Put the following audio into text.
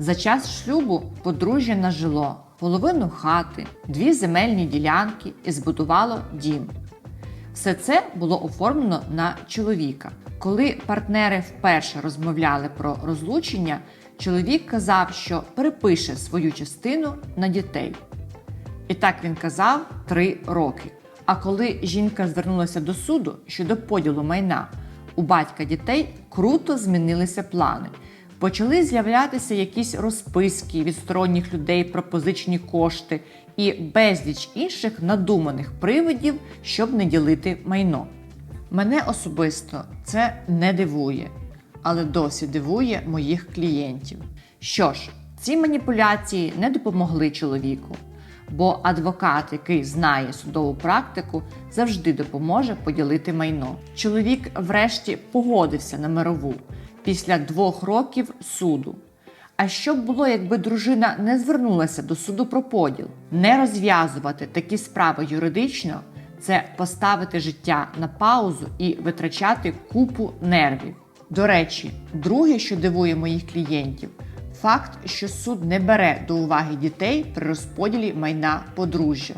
За час шлюбу подружжя нажило половину хати, дві земельні ділянки і збудувало дім. Все це було оформлено на чоловіка. Коли партнери вперше розмовляли про розлучення, чоловік казав, що перепише свою частину на дітей. І так він казав три роки. А коли жінка звернулася до суду щодо поділу майна, у батька дітей круто змінилися плани. Почали з'являтися якісь розписки від сторонніх людей про позичені кошти і безліч інших надуманих привидів, щоб не ділити майно. Мене особисто це не дивує, але досі дивує моїх клієнтів. Що ж, ці маніпуляції не допомогли чоловіку, бо адвокат, який знає судову практику, завжди допоможе поділити майно. Чоловік, врешті, погодився на мирову після двох років суду. А що б було, якби дружина не звернулася до суду про поділ? Не розв'язувати такі справи юридично це поставити життя на паузу і витрачати купу нервів. До речі, друге, що дивує моїх клієнтів, факт, що суд не бере до уваги дітей при розподілі майна подружжя.